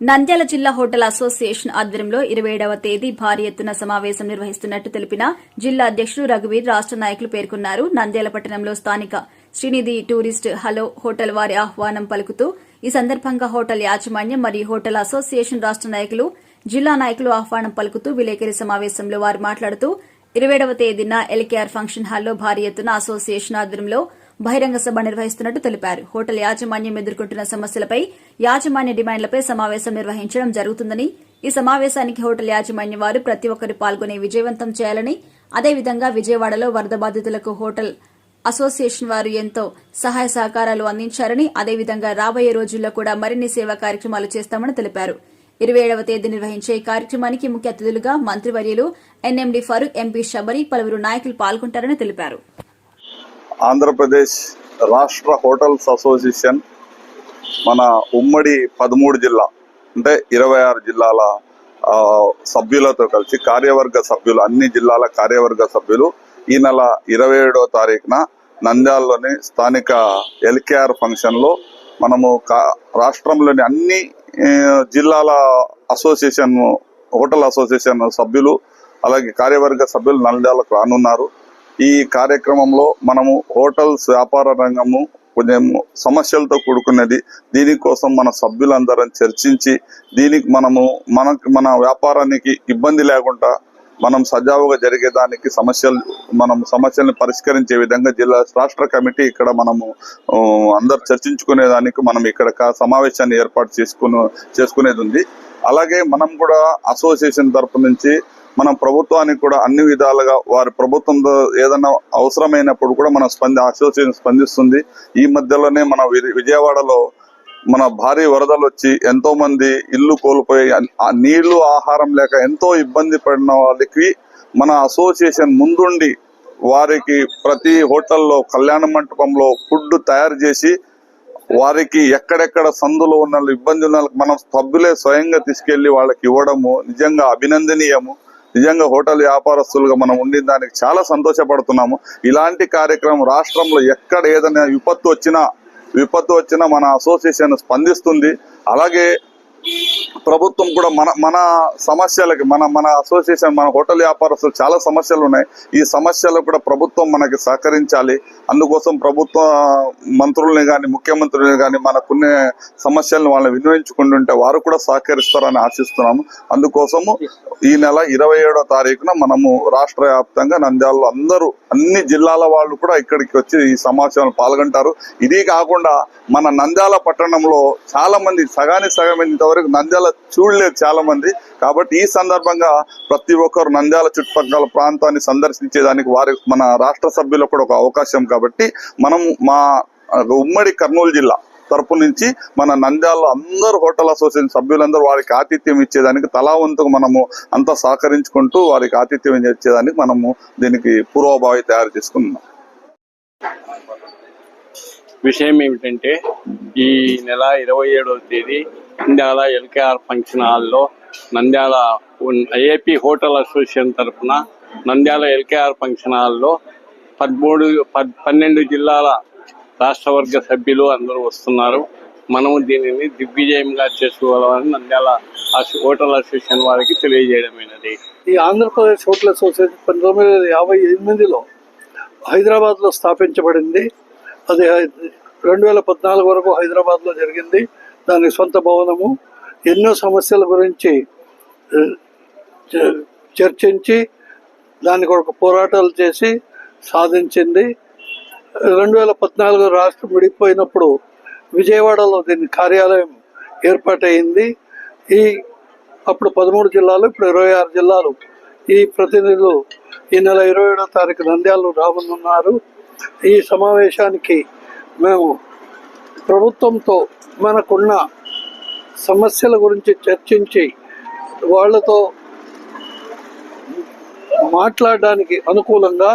నంద్యాల జిల్లా hotel association ఆధ్వర్యంలో ఇరవై ఏడవ తేదీ భారీ ఎత్తున సమావేశం నిర్వహిస్తున్నట్టు తెలిపిన జిల్లా అధ్యక్షుడు రఘువీర్ రాష్ట నాయకులు పేర్కొన్నారు. నంద్యాల పట్టణంలో స్థానిక శ్రీనిధి టూరిస్ట్ హలో హోటల్ వారి ఆహ్వానం పలుకుతూ ఈ సందర్భంగా హోటల్ యాజమాన్యం మరియు హోటల్ అసోసియేషన్ రాష్ట నాయకులు జిల్లా నాయకులు ఆహ్వానం పలుకుతూ విలేకరి సమావేశంలో వారు మాట్లాడుతూ ఇరవైడవ తేదీన ఎల్కేఆర్ ఫంక్షన్ హాల్లో భారీ ఎత్తున అసోసియేషన్ ఆధ్వర్యంలో బహిరంగ సభ నిర్వహిస్తున్నట్టు తెలిపారు. హోటల్ యాజమాన్యం ఎదుర్కొంటున్న సమస్యలపై యాజమాన్య డిమాండ్లపై సమావేశం నిర్వహించడం జరుగుతుందని ఈ సమావేశానికి హోటల్ యాజమాన్యం వారు ప్రతి ఒక్కరు పాల్గొని విజయవంతం చేయాలని అదేవిధంగా విజయవాడలో వరద బాధితులకు హోటల్ అసోసియేషన్ వారు ఎంతో సహాయ సహకారాలు అందించారని అదేవిధంగా రాబోయే రోజుల్లో కూడా మరిన్ని సేవా కార్యక్రమాలు చేస్తామని తెలిపారు. ఇరవై ఏడవ తేదీ నిర్వహించే ఈ కార్యక్రమానికి ముఖ్య అతిథులుగా మంత్రివర్యులు ఎన్ఎండి ఫరూక్ ఎంపీ షబరి పలువురు నాయకులు పాల్గొంటారని తెలిపారు. ఆంధ్రప్రదేశ్ రాష్ట్ర హోటల్స్ అసోసియేషన్ మన ఉమ్మడి పదమూడు జిల్లా అంటే ఇరవై ఆరు జిల్లాల సభ్యులతో కలిసి కార్యవర్గ సభ్యులు అన్ని జిల్లాల కార్యవర్గ సభ్యులు ఈ నెల ఇరవై ఏడవ తారీఖున నంద్యాలలోని స్థానిక ఎల్కేఆర్ ఫంక్షన్లో మనము కా- రాష్ట్రంలోని అన్ని జిల్లాల అసోసియేషన్ హోటల్ అసోసియేషన్ సభ్యులు అలాగే కార్యవర్గ సభ్యులు నంద్యాలకు రానున్నారు. ఈ కార్యక్రమంలో మనము హోటల్స్ వ్యాపార రంగము కొంచెం సమస్యలతో కూడుకున్నది. దీనికోసం మన సభ్యులందరం చర్చించి దీనికి మనము మన మన వ్యాపారానికి ఇబ్బంది లేకుండా మనం సజావుగా జరిగేదానికి సమస్యలు మనం సమస్యలను పరిష్కరించే విధంగా జిల్లా రాష్ట్ర కమిటీ ఇక్కడ మనము అందరు చర్చించుకునేదానికి మనం ఇక్కడ సమావేశాన్ని ఏర్పాటు చేసుకుని చేసుకునేది ఉంది. అలాగే మనం కూడా అసోసియేషన్ తరపు నుంచి మనం ప్రభుత్వానికి కూడా అన్ని విధాలుగా వారి ప్రభుత్వం ఏదైనా అవసరమైనప్పుడు కూడా మన స్పంది అసోసియేషన్ స్పందిస్తుంది. ఈ మధ్యలోనే మన వి- విజయవాడలో మన భారీ వరదలు వచ్చి ఎంతో మంది ఇల్లు కోల్పోయి ఆ నీళ్ళు ఆహారం లేక ఎంతో ఇబ్బంది పడిన వాళ్ళకి మన అసోసియేషన్ ముందుండి వారికి ప్రతి హోటల్లో కళ్యాణ మంటపంలో ఫుడ్ తయారు చేసి వారికి ఎక్కడెక్కడ సందులో ఉన్న ఇబ్బంది ఉన్న వాళ్ళకి మనం సభ్యులే స్వయంగా తీసుకెళ్ళి వాళ్ళకి ఇవ్వడము నిజంగా అభినందనీయము. నిజంగా హోటల్ వ్యాపారస్తులుగా మనం ఉండిన దానికి చాలా సంతోషపడుతున్నాము. ఇలాంటి కార్యక్రమం రాష్ట్రంలో ఎక్కడ ఏదైనా విపత్తు వచ్చినా విపత్తు వచ్చినా మన అసోసియేషన్ స్పందిస్తుంది. అలాగే ప్రభుత్వం కూడా మన మన సమస్యలకి మన మన అసోసియేషన్ మన హోటల్ వ్యాపారస్తులు చాలా సమస్యలు ఉన్నాయి. ఈ సమస్యలు కూడా ప్రభుత్వం మనకి సహకరించాలి. అందుకోసం ప్రభుత్వ మంత్రుల్ని కానీ ముఖ్యమంత్రుల్ని కానీ మనకున్న సమస్యలను వాళ్ళని వినియోగించుకుంటుంటే వారు కూడా సహకరిస్తారని ఆశిస్తున్నాము. అందుకోసము ఈ నెల ఇరవై ఏడో తారీఖున మనము రాష్ట్ర వ్యాప్తంగా నంద్యాలలో అందరూ అన్ని జిల్లాల వాళ్ళు కూడా ఇక్కడికి వచ్చి ఈ సమావేశంలో పాల్గొంటారు. ఇది కాకుండా మన నంద్యాల పట్టణంలో చాలా మంది సగానికి సగం మంది ఇంతవరకు నంద్యాల చూడలేదు చాలా మంది కాబట్టి ఈ సందర్భంగా ప్రతి ఒక్కరు నంద్యాల చుట్టుపక్కల ప్రాంతాన్ని సందర్శించేదానికి వారి మన రాష్ట్ర సభ్యులకు కూడా ఒక అవకాశం కాబట్టి మనం మా ఉమ్మడి కర్నూలు జిల్లా తరపు నుంచి మన నంద్యాల అందరు హోటల్ అసోసియేషన్ సభ్యులందరూ వారికి ఆతిథ్యం ఇచ్చేదానికి తలా వంతుకు మనము అంతా సహకరించుకుంటూ వారికి ఆతిథ్యం ఇచ్చేదానికి మనము దీనికి పూర్వభావి తయారు చేసుకున్నాం. విషయం ఏమిటంటే ఈ నెల ఇరవై ఏడవ తేదీ నంద్యాల ఎల్కేఆర్ ఫంక్షన్ హాల్లో నంద్యాల ఏపీ హోటల్ అసోసియేషన్ తరఫున నంద్యాల ఎల్కేఆర్ ఫంక్షన్ హాల్లో పదమూడు పద్ పన్నెండు జిల్లాల రాష్ట్ర వర్గ సభ్యులు అందరూ వస్తున్నారు. మనము దీనిని దిగ్విజయంగా చేసుకోవాలని నంద్యాల హోటల్ అసోసియేషన్ వారికి తెలియజేయడమైనది. ఈ ఆంధ్రప్రదేశ్ హోటల్ అసోసియేషన్ పంతొమ్మిది వందల యాభై ఎనిమిదిలో హైదరాబాద్లో స్థాపించబడింది. అది రెండు వేల పద్నాలుగు వరకు హైదరాబాద్లో జరిగింది. దాని సొంత భవనము ఎన్నో సమస్యల గురించి చర్చించి దాని ఒక పోరాటాలు చేసి సాధించింది. రెండు వేల పద్నాలుగు రాష్ట్రం విడిపోయినప్పుడు విజయవాడలో దీని కార్యాలయం ఏర్పాటైంది ఈ అప్పుడు పదమూడు జిల్లాలు ఇప్పుడు ఇరవై ఆరు జిల్లాలు. ఈ ప్రతినిధులు ఈ నెల ఇరవై ఏడో తారీఖు నంద్యాలు రానున్నారు ఈ సమావేశానికి మేము ప్రభుత్వంతో మనకున్న సమస్యల గురించి చర్చించి వాళ్ళతో మాట్లాడడానికి అనుకూలంగా